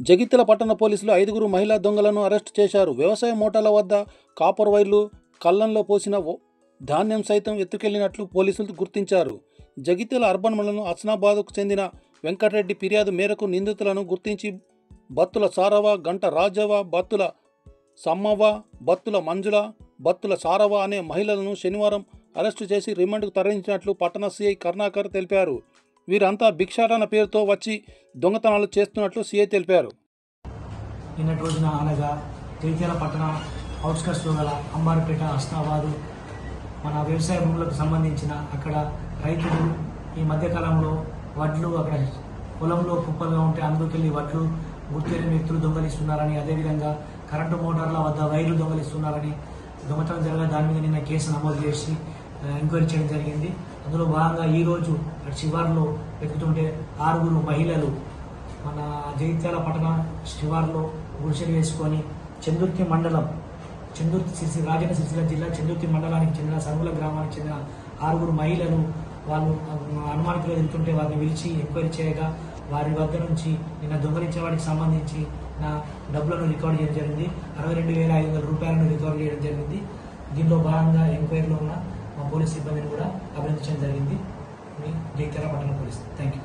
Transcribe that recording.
జగిత్యాల పట్టణ పోలీసులు ఐదుగురు మహిళా దొంగలను అరెస్టు చేశారు. వ్యవసాయ మోటార్ల వద్ద కాపర్ వైర్లు కళ్ళంలో పోసిన ఓ- ధాన్యం సైతం ఎత్తుకెళ్ళినట్లు పోలీసులు గుర్తించారు. జగిత్యాల అర్బన్ మండలం అస్నాబాద్కు చెందిన వెంకటరెడ్డి ఫిర్యాదు మేరకు నిందితులను గుర్తించి బత్తుల సారవ గంట రాజవ బత్తుల సమ్మవ్వ బత్తుల మంజుల బత్తుల సారవ అనే మహిళలను శనివారం అరెస్టు చేసి రిమాండ్కు తరలించినట్లు పట్టణ సీఐ కరుణాకర్ తెలిపారు. వీరంతా భిక్షాటన పేరుతో వచ్చి దొంగతనాలు చేస్తున్నట్లు సీఐ తెలిపారు. నిన్నటి రోజున అనగా జగిత్యాల పట్టణ అవుట్స్కట్స్లో గల అంబారిపేట హస్నాబాదు మన వ్యవసాయ భూములకు సంబంధించిన అక్కడ రైతులు ఈ మధ్యకాలంలో వడ్లు అక్కడ పొలంలో కుప్పలుగా ఉంటే అందుకెళ్ళి వడ్లు గుర్తెరిగిన వ్యక్తులు దొంగలిస్తున్నారని అదేవిధంగా కరెంటు మోటార్ల వద్ద వైర్లు దొంగలిస్తున్నారని దొంగతనం జరగ దాని మీద నిన్న కేసు నమోదు చేసి ఎంక్వైరీ చేయడం జరిగింది. అందులో భాగంగా ఈరోజు శివార్లో వెతుకుతుంటే ఆరుగురు మహిళలు మన జగిత్యాల పట్టణ శివార్లో గుడిసెలు వేసుకొని చందుర్తి మండలం చందుర్తి సిరిసి రాజన్న సిరిసిల్ల జిల్లా చందుర్తి మండలానికి చెందిన సరువుల గ్రామానికి చెందిన ఆరుగురు మహిళలు వాళ్ళు అనుమానితులు వెళ్తుంటే వారిని పిలిచి ఎంక్వైరీ చేయగా వారి వద్ద నుంచి నిన్న దొంగలించే వాడికి సంబంధించి నా డబ్బులను రికార్డ్ చేయడం జరిగింది. అరవై రెండు వేల ఐదు వందల రూపాయలను రికార్డ్ చేయడం జరిగింది. దీనిలో భాగంగా ఎంక్వైరీలో ఉన్న పోలీస్ సిబ్బందిని కూడా అభినందించడం జరిగింది. మీ జగిత్యాల పట్టణ పోలీస్. Thank you